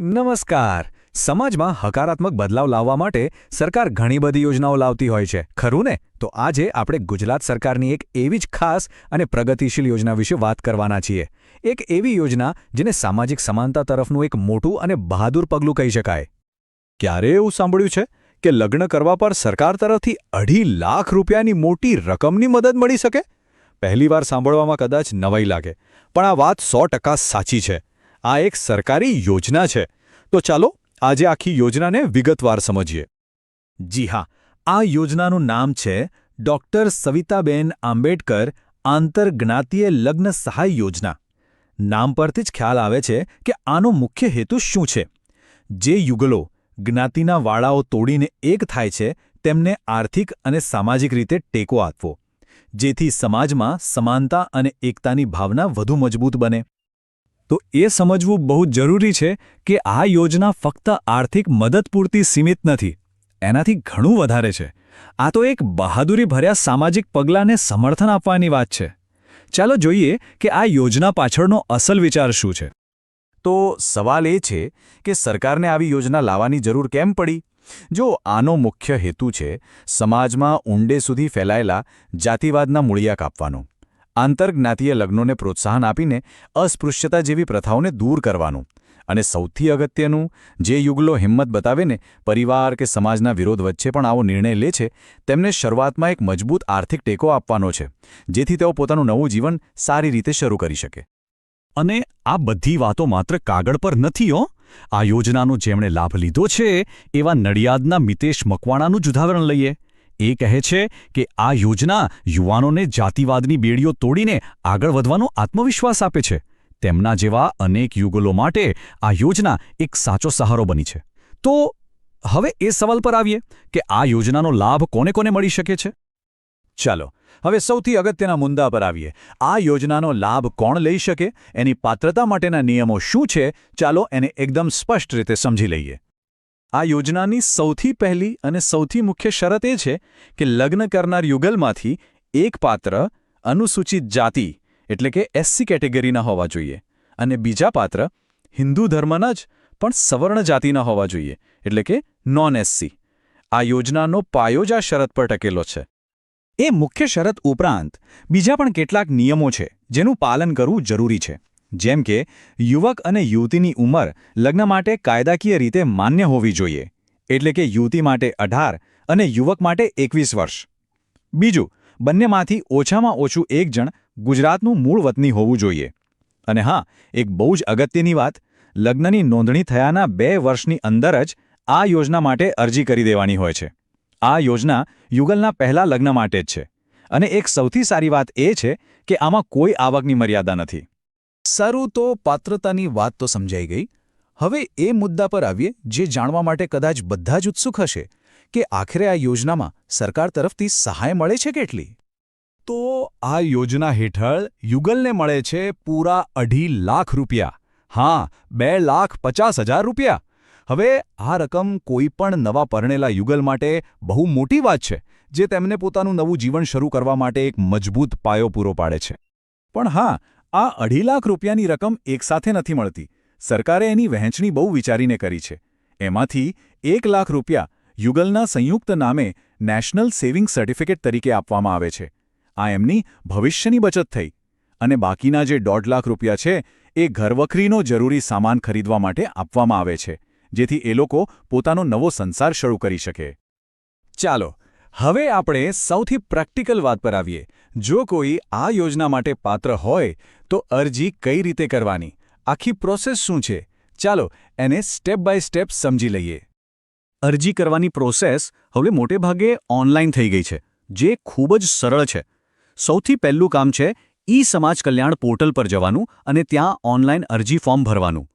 નમસ્કાર. સમાજમાં હકારાત્મક બદલાવ લાવવા માટે સરકાર ઘણી બધી યોજનાઓ લાવતી હોય છે. ખરું ને? તો આજે આપણે ગુજરાત સરકારની એક એવી જ ખાસ અને પ્રગતિશીલ યોજના વિશે વાત કરવાના છીએ. એક એવી યોજના જેને સામાજિક સમાનતા તરફનું એક મોટું અને બહાદુર પગલું કહી શકાય. ક્યારે એવું સાંભળ્યું છે? કે લગ્ન કરવા પર સરકાર તરફથી અઢી લાખ રૂપિયાની મોટી રકમની મદદ મળી શકે? પહેલીવાર સાંભળવામાં કદાચ નવાઈ લાગે. પણ આ વાત સો સાચી છે. આ એક સરકારી યોજના છે. તો ચાલો આજે આખી યોજનાને વિગતવાર સમજીએ. જી હા, આ યોજનાનું નામ છે ડોક્ટર સવિતાબેન આંબેડકર આંતરજ્ઞાતીય લગ્ન સહાય યોજના. નામ પરથી જ ખ્યાલ આવે છે કે આનો મુખ્ય હેતુ શું છે. જે યુગલો જ્ઞાતિના વાળાઓ તોડીને એક થાય છે, તેમને આર્થિક અને સામાજિક રીતે ટેકો આપવો, જેથી સમાજમાં સમાનતા અને એકતાની ભાવના વધુ મજબૂત બને. તો એ સમજવું બહુ જરૂરી છે કે આ યોજના ફક્ત આર્થિક મદદ પૂરતી સીમિત નથી, એનાથી ઘણું વધારે છે. આ તો એક બહાદુરી ભર્યા સામાજિક પગલાંને સમર્થન આપવાની વાત છે. ચાલો જોઈએ કે આ યોજના પાછળનો અસલ વિચાર શું છે. તો સવાલ એ છે કે સરકારને આવી યોજના લાવવાની જરૂર કેમ પડી? જો આનો મુખ્ય હેતુ છે સમાજમાં ઊંડે સુધી ફેલાયેલા જાતિવાદના મૂળિયા કાપવાનો. આંતરજ્ઞાતીય લગ્નોને પ્રોત્સાહન આપીને અસ્પૃશ્યતા જેવી પ્રથાઓને દૂર કરવાનું અને સૌથી અગત્યનું, જે યુગલો હિંમત બતાવીને પરિવાર કે સમાજના વિરોધ વચ્ચે પણ આવો નિર્ણય લે છે, તેમને શરૂઆતમાં એક મજબૂત આર્થિક ટેકો આપવાનો છે, જેથી તેઓ પોતાનું નવું જીવન સારી રીતે શરૂ કરી શકે. અને આ બધી વાતો માત્ર કાગળ પર નથી, હો! આ યોજનાનો જેમણે લાભ લીધો છે, એવા નડિયાદના મિતેશ મકવાણાનું જ ઉદાહરણ લઈએ. એ કહે છે કે આ યોજના યુવાનોને જાતિવાદની બેડીઓ તોડીને આગળ વધવાનો આત્મવિશ્વાસ આપે છે. તેમના જેવા અનેક યુગલો માટે આ યોજના એક સાચો સહારો બની છે. તો હવે એ સવાલ પર આવીએ કે આ યોજનાનો લાભ કોને કોને મળી શકે છે? ચાલો, હવે સૌથી અગત્યના મુદ્દા પર આવીએ. આ યોજનાનો લાભ કોણ લઈ શકે? એની પાત્રતા માટેના નિયમો શું છે? ચાલો એને એકદમ સ્પષ્ટ રીતે સમજી લઈએ. આ યોજનાની સૌથી પહેલી અને સૌથી મુખ્ય શરત એ છે કે લગ્ન કરનાર યુગલમાંથી એક પાત્ર અનુસૂચિત જાતિ, એટલે કે એસસી કેટેગરીના હોવા જોઈએ અને બીજા પાત્ર હિન્દુ ધર્મના જ, પણ સવર્ણ જાતિના હોવા જોઈએ, એટલે કે નોન એસસી આ યોજનાનો પાયો જ આ શરત પર ટકેલો છે. એ મુખ્ય શરત ઉપરાંત બીજા પણ કેટલાક નિયમો છે જેનું પાલન કરવું જરૂરી છે. જેમ કે, યુવક અને યુવતીની ઉંમર લગ્ન માટે કાયદાકીય રીતે માન્ય હોવી જોઈએ. એટલે કે યુવતી માટે અઢાર અને યુવક માટે એકવીસ વર્ષ. બીજું, બંનેમાંથી ઓછામાં ઓછું એક જણ ગુજરાતનું મૂળ વતની હોવું જોઈએ. અને હા, એક બહુ જ અગત્યની વાત, લગ્નની નોંધણી થયાના બે વર્ષની અંદર જ આ યોજના માટે અરજી કરી દેવાની હોય છે. આ યોજના યુગલના પહેલા લગ્ન માટે જ છે. અને એક સૌથી સારી વાત એ છે કે આમાં કોઈ આવકની મર્યાદા નથી. સારું તો પાત્રતાની વાત તો સમજાઈ ગઈ. હવે એ મુદ્દા પર આવીએ જે જાણવા માટે કદાચ બધા જ ઉત્સુક હશે કે આખરે આ યોજનામાં સરકાર તરફથી સહાય મળે છે કેટલી? તો આ યોજના હેઠળ યુગલને મળે છે પૂરા અઢી લાખ રૂપિયા. હા, બે લાખ પચાસ હજાર રૂપિયા. હવે આ રકમ કોઈપણ નવા પરણેલા યુગલ માટે બહુ મોટી વાત છે, જે તેમને પોતાનું નવું જીવન શરૂ કરવા માટે એક મજબૂત પાયો પૂરો પાડે છે. પણ હા આ અઢી લાખ રૂપિયાની રકમ એકસાથે નથી મળતી. સરકારે એની વહેંચણી બહુ વિચારીને કરી છે. એમાંથી એક લાખ રૂપિયા યુગલના સંયુક્ત નામે નેશનલ સેવિંગ સર્ટિફિકેટ તરીકે આપવામાં આવે છે. આ એમની ભવિષ્યની બચત થઈ. અને બાકીના જે દોઢ લાખ રૂપિયા છે, એ ઘરવખરીનો જરૂરી સામાન ખરીદવા માટે આપવામાં આવે છે, જેથી એ લોકો પોતાનો નવો સંસાર શરૂ કરી શકે. ચાલો, હવે આપણે સૌથી પ્રેક્ટિકલ વાત પર આવીએ. જો કોઈ આ યોજના માટે પાત્ર હોય, તો અરજી કઈ રીતે કરવાની? આખી પ્રોસેસ શું છે? ચાલો એને સ્ટેપ બાય સ્ટેપ સમજી લઈએ. અરજી કરવાની પ્રોસેસ હવે મોટે ભાગે ઓનલાઈન થઈ ગઈ છે, જે ખૂબ જ સરળ છે. સૌથી પહેલું કામ છે ઈ સમાજ કલ્યાણ પોર્ટલ પર જવાનું અને ત્યાં ઓનલાઈન અરજી ફોર્મ ભરવાનું.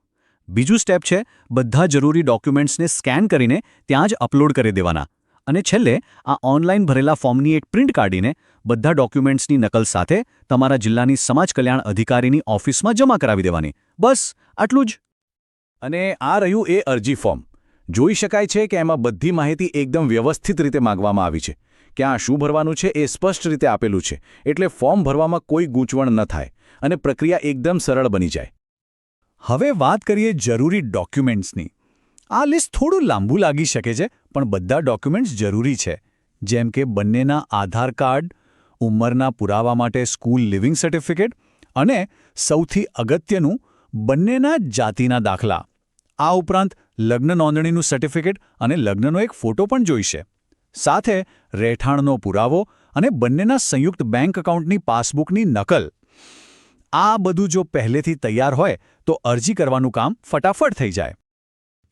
બીજું સ્ટેપ છે બધા જરૂરી ડોક્યુમેન્ટ્સને સ્કેન કરીને ત્યાં જ અપલોડ કરી દેવાના. અને છેલ્લે આ ઓનલાઈન ભરેલા ફોર્મની એક પ્રિન્ટ કાઢીને બધા ડોક્યુમેન્ટ્સની નકલ સાથે તમારા જિલ્લાની સમાજ કલ્યાણ અધિકારીની ઓફિસમાં જમા કરાવી દેવાની. બસ, આટલું જ. અને આ રહ્યું એ અરજી ફોર્મ. જોઈ શકાય છે કે એમાં બધી માહિતી એકદમ વ્યવસ્થિત રીતે માગવામાં આવી છે. ક્યાં શું ભરવાનું છે એ સ્પષ્ટ રીતે આપેલું છે. એટલે ફોર્મ ભરવામાં કોઈ ગૂંચવણ ન થાય અને પ્રક્રિયા એકદમ સરળ બની જાય. હવે વાત કરીએ જરૂરી ડોક્યુમેન્ટ્સની. આ લિસ્ટ થોડું લાંબુ લાગી શકે છે, પણ બધા ડોક્યુમેન્ટ્સ જરૂરી છે. જેમ કે બંનેના આધાર કાર્ડ, ઉંમરના પુરાવા માટે સ્કૂલ લિવિંગ સર્ટિફિકેટ અને સૌથી અગત્યનું, બંનેના જાતિના દાખલા. આ ઉપરાંત લગ્ન નોંધણીનું સર્ટિફિકેટ અને લગ્નનો એક ફોટો પણ જોઈશે. સાથે રહેઠાણનો પુરાવો અને બંનેના સંયુક્ત બેંક એકાઉન્ટની પાસબુકની નકલ. આ બધું જો પહેલેથી તૈયાર હોય, તો અરજી કરવાનું કામ ફટાફટ થઈ જાય.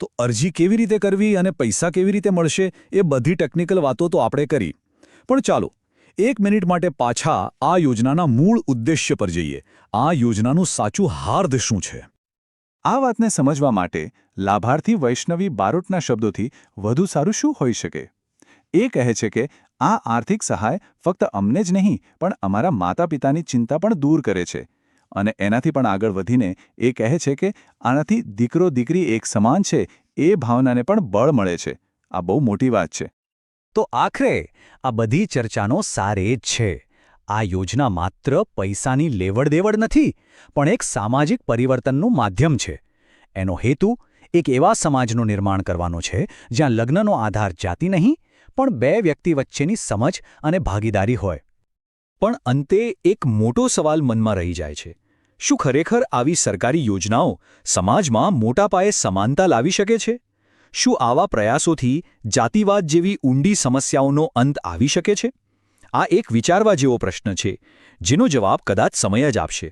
તો અરજી કેવી રીતે કરવી અને પૈસા કેવી રીતે મળશે એ બધી ટેકનિકલ વાતો તો આપણે કરી. પણ ચાલો, એક મિનિટ માટે પાછા આ યોજનાના મૂળ ઉદ્દેશ્ય પર જઈએ. આ યોજનાનું સાચું હાર્દ શું છે? આ વાતને સમજવા માટે લાભાર્થી વૈષ્ણવી બારોટના શબ્દોથી વધુ સારું શું હોઈ શકે? એ કહે છે કે, આ આર્થિક સહાય ફક્ત અમને જ નહીં, પણ અમારા માતા પિતાની ચિંતા પણ દૂર કરે છે. અને એનાથી પણ આગળ વધીને એ કહે છે કે આનાથી દીકરો દીકરી એક સમાન છે, એ ભાવનાને પણ બળ મળે છે. આ બહુ મોટી વાત છે. તો આખરે આ બધી ચર્ચાનો સાર એ જ છે. આ યોજના માત્ર પૈસાની લેવડ-દેવડ નથી, પણ એક સામાજિક પરિવર્તનનું માધ્યમ છે. એનો હેતુ એક એવા સમાજનું નિર્માણ કરવાનો છે, જ્યાં લગ્નનો આધાર જાતિ નહીં, પણ બે વ્યક્તિ વચ્ચેની સમજ અને ભાગીદારી હોય. પણ અંતે એક મોટો સવાલ મનમાં રહી જાય છે. શું ખરેખર આવી સરકારી યોજનાઓ સમાજમાં મોટા પાયે સમાનતા લાવી શકે છે? શું આવા પ્રયાસોથી જાતિવાદ જેવી ઊંડી સમસ્યાઓનો અંત આવી શકે છે? આ એક વિચારવા જેવો પ્રશ્ન છે, જેનો જવાબ કદાચ સમય જ આપશે.